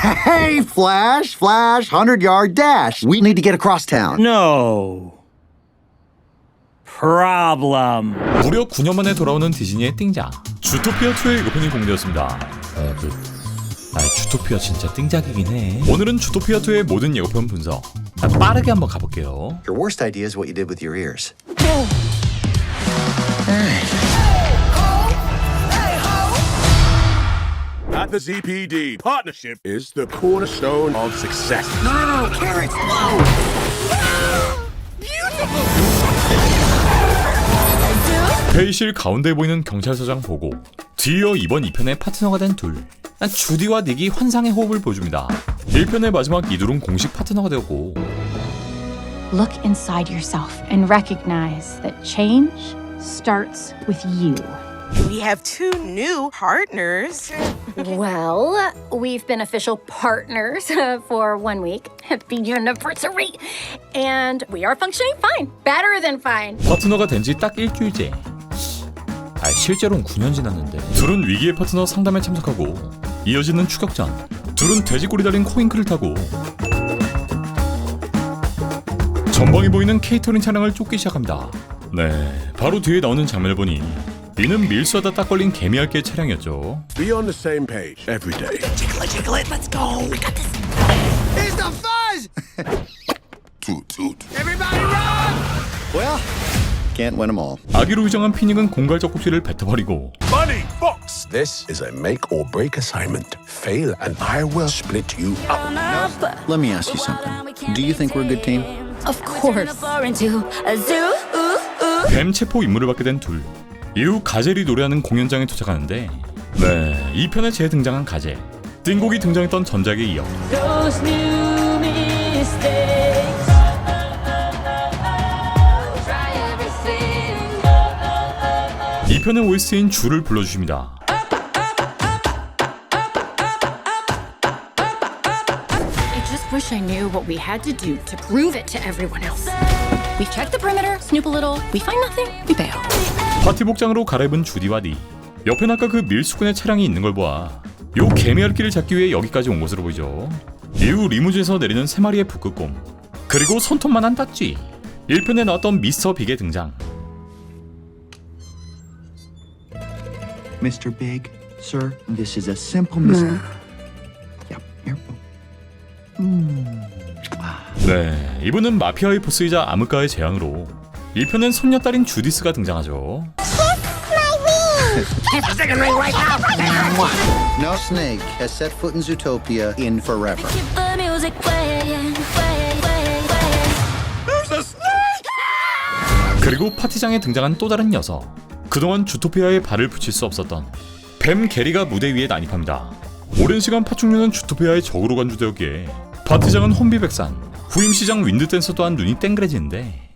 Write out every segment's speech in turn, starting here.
Hey, Flash, Flash, 100 yard dash. We need to get across town. No. Problem. 무려 9년 만에 돌아오는 디즈니의 띵작 주토피아 2의 예고편이 공개되었습니다. 아, 그, 아, 주토피아 진짜 띵작이긴 해. 오늘은 주토피아 2의 모든 예고편 분석. 아, 빠르게 한번 가볼게요. Your worst idea is what you did with your ears. At the ZPD, partnership is the cornerstone of success. 회의실 가운데 보이는 경찰서장 보고 뒤이어 이번 2편의 파트너가 된 둘. 난 주디와 닉이 환상의 호흡을 보여줍니다. 1편의 마지막 이둘은 공식 파트너가 되었고 Look inside yourself and recognize that change starts with you. We have two new partners. Well, we've been official partners uh, for one week. Happy anniversary! And we are functioning fine. Better than fine. 파트너가 된 지 딱 일주일째. 아, 실제로는 9년 지났는데. 둘은 위기의 파트너 상담에 참석하고 이어지는 추격전. 둘은 돼지꼬리 달린 코잉크를 타고 전방에 보이는 케이터링 차량을 쫓기 시작합니다. 네, 바로 뒤에 나오는 장면을 보니 이는 밀수하다 딱 걸린 개미할개 차량이었죠. Be on the same page every day. Well, can't win them all. 아기로 위장한 피닉은 공갈적 꼭지를 뱉어버리고 Bunny Fox! This is a make or break assignment. Fail and I will split you up. Let me ask you something. Do you think we're a good team? Of course. 뱀 체포 임무를 받게 된 둘. 이후 가젤이 노래하는 공연장에 도착하는데 네, 이 편에 재등장한 가젤. 띵곡이 등장했던 전작에 이어 이 편의 OST인 줄을 불러주십니다. I just wish I knew what we had to do to prove it to everyone else. We check the perimeter, snoop a little, we find nothing, we bail. 파티 복장으로 갈아입은 주디와 니. 옆엔 아까 그 밀수꾼의 차량이 있는 걸 보아 요 개미알기를 잡기 위해 여기까지 온 것으로 보이죠. 이후 리무진에서 내리는 세 마리의 북극곰 그리고 손톱만한 딱쥐 1편에 나왔던 미스터 빅의 등장 Mr. Big, sir, this is a simple mistake. Yep. Here. 네 이분은 마피아의 보스이자 암흑가의 재앙으로 1편엔 손녀딸인 주디스가 등장하죠. No snake has set foot in Zootopia in forever. 그리고 파티장에 등장한 또 다른 녀석. 그동안 주토피아에 발을 붙일 수 없었던 뱀 게리가 무대 위에 난입합니다. 오랜 시간 파충류는 주토피아의 적으로 간주되었기에 파티장은 혼비백산 후임시장 윈드댄서 또한 눈이 땡그레지는데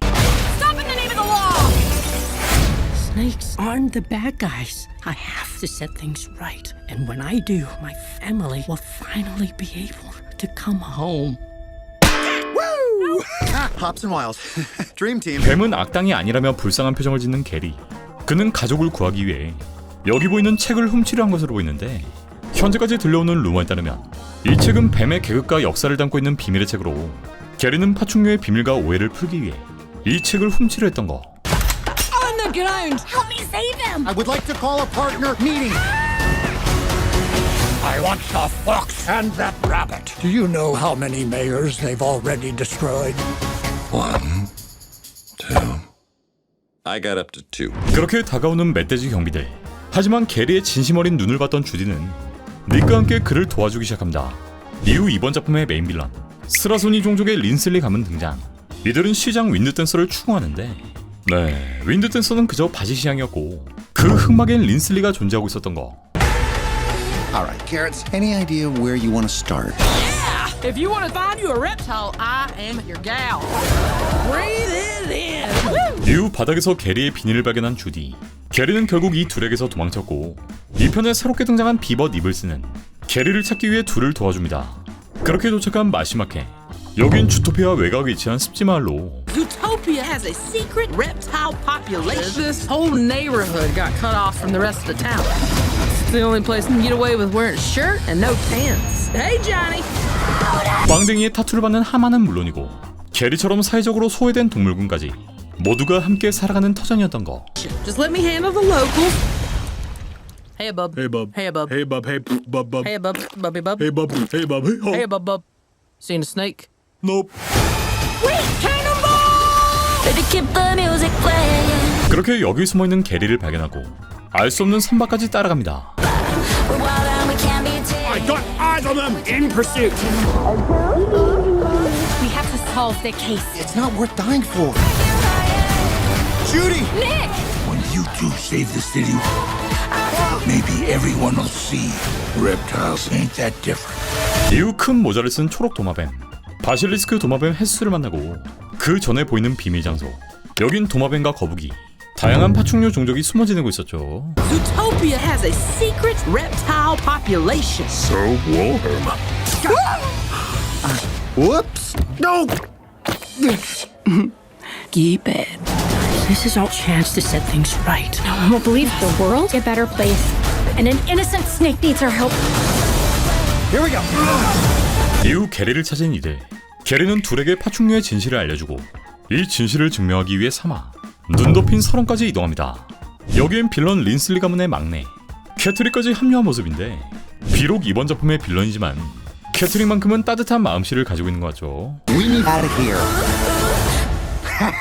Snakes aren't the bad guys. I have to set things right. And when I do, my family will finally be able to come home. Hops and Wiles. Dream team. 뱀은 악당이 아니라며 불쌍한 표정을 짓는 게리 그는 가족을 구하기 위해 여기 보이는 책을 훔치려 한 것으로 보이는데 현재까지 들려오는 루머에 따르면 이 책은 뱀의 계급과 역사를 담고 있는 비밀의 책으로 게리는 파충류의 비밀과 오해를 풀기 위해 이 책을 훔치려 했던 거 The ground! Help me save him! I would like to call a partner meeting. I want the fox and that rabbit. Do you know how many mayors they've already destroyed? One, two. I got up to two. 그렇게 다가오는 멧돼지 경비들. 하지만 게리의 진심 어린 눈을 봤던 주디는 닉과 함께 그를 도와주기 시작합니다. 이후 이번 작품의 메인 빌런 스라소니 종족의 린슬리 가문 등장. 이들은 시장 윈드댄서를 추궁하는데 네, 윈드 댄서는 그저 바지 시장이었고 그 흑막엔 린슬리가 존재하고 있었던 거. All right, Carrots. Any idea where you want to start? If you want to find you a reptile, I am your gal. Breathe it in. 이후 바닥에서 게리의 비닐을 발견한 주디. 게리는 결국 이 둘에게서 도망쳤고 이 편에 새롭게 등장한 비버 니블스는 게리를 찾기 위해 둘을 도와줍니다. 그렇게 도착한 마시마케. 여긴 주토피아 외곽에 위치한 습지 마을로 Zootopia has a secret reptile population. This whole neighborhood got cut off from the rest of the town. It's the only place you can get away with wearing a shirt and no pants. Hey, Johnny. 빵댕이의 타투를 받는 하마는 물론이고 게리처럼 사회적으로 소외된 동물군까지 모두가 함께 살아가는 터전이었던 거. Just let me handle the locals. Hey, bub. Hey, bub. Hey, bub. Hey, bub. Hey, bub, bub. Hey, bub. Bubby, bub. Hey, bub. Hey, bub. Hey, oh. Hey, bub, bub. Seen a snake? Nope. Baby, 그렇게 여기 숨어 있는 게리를 발견하고 알 수 없는 선박까지 따라갑니다. We're wild and we can't be tamed. Got eyes on them! In pursuit! We have to solve the case. It's not worth dying for. Judy! Nick! When you two save the city, maybe everyone will see. Reptiles ain't that different. 이후 큰 모자를 쓴 초록 도마뱀 바실리스크 도마뱀 헬스를 만나고 그 전에 보이는 비밀 장소 여긴 도마뱀과 거북이 다양한 파충류 종족이 숨어 지내고 있었죠 Zootopia has a secret reptile population. So warm. Whoops! No! Keep it. This is our chance to set things right. No one will believe the world's a better place. And an innocent snake needs our help. Here we go. 이후 게리를 찾은 이들 게리는 둘에게 파충류의 진실을 알려주고 이 진실을 증명하기 위해 삼아 눈 덮인 설원까지 이동합니다 여기엔 빌런 린슬리 가문의 막내 캐트릭까지 합류한 모습인데 비록 이번 작품의 빌런이지만 캐트릭만큼은 따뜻한 마음씨를 가지고 있는 것 같죠 We need out of here.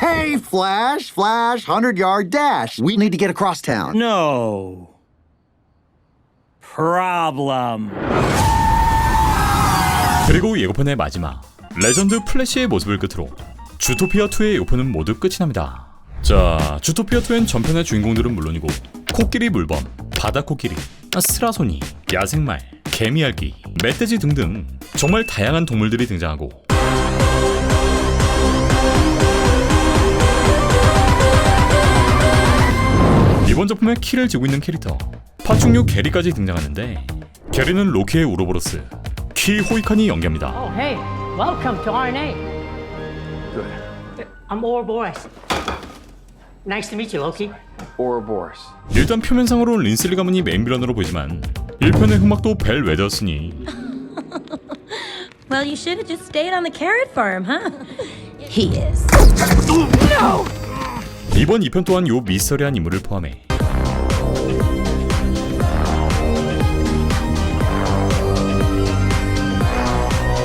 Hey, Flash, Flash, 100 yard dash. We need to get across town. No. Problem. 그리고 예고편의 마지막 레전드 플래시의 모습을 끝으로 주토피아2의 예고편은 모두 끝이 납니다. 자, 주토피아2엔 전편의 주인공들은 물론이고 코끼리 물범, 바다 코끼리, 스라소니, 야생말, 개미알기, 멧돼지 등등 정말 다양한 동물들이 등장하고 이번 작품의 키를 쥐고 있는 캐릭터 파충류 게리까지 등장하는데 게리는 로키의 우로보로스, 키 호이칸이 연기합니다. Oh, hey, welcome to RNA. Good. I'm Ouroboros. Nice to meet you, Loki. 일단 표면상으로 린슬리 가문이 메인 빌런으로 보이지만 1편의 흑막도 벨 웨더스니 Well, you should have just stayed on the carrot farm, huh? He is. 이번 2편 또한 요 미스터리한 인물을 포함해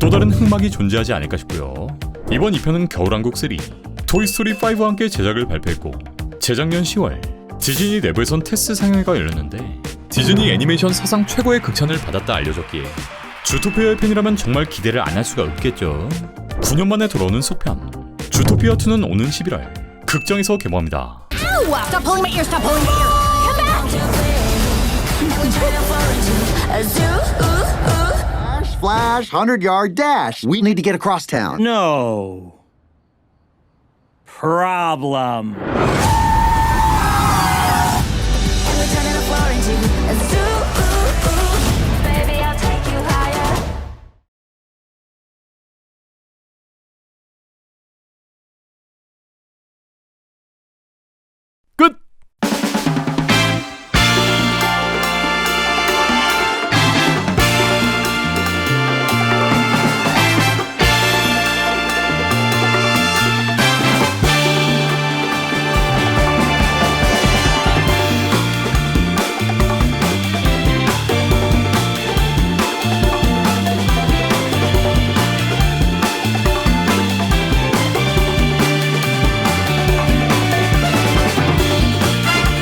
또 다른 흑막이 존재하지 않을까 싶고요. 이번 2편은 겨울왕국 3, 토이스토리 5와 함께 제작을 발표했고 재작년 10월 디즈니 내부에선 테스트 상영회가 열렸는데 디즈니 애니메이션 사상 최고의 극찬을 받았다 알려졌기에 주토피아의 팬이라면 정말 기대를 안 할 수가 없겠죠. 9년 만에 돌아오는 속편 주토피아 2는 오는 11월 극장에서 개봉합니다. flash, 100 yard dash. We need to get across town. No. Problem.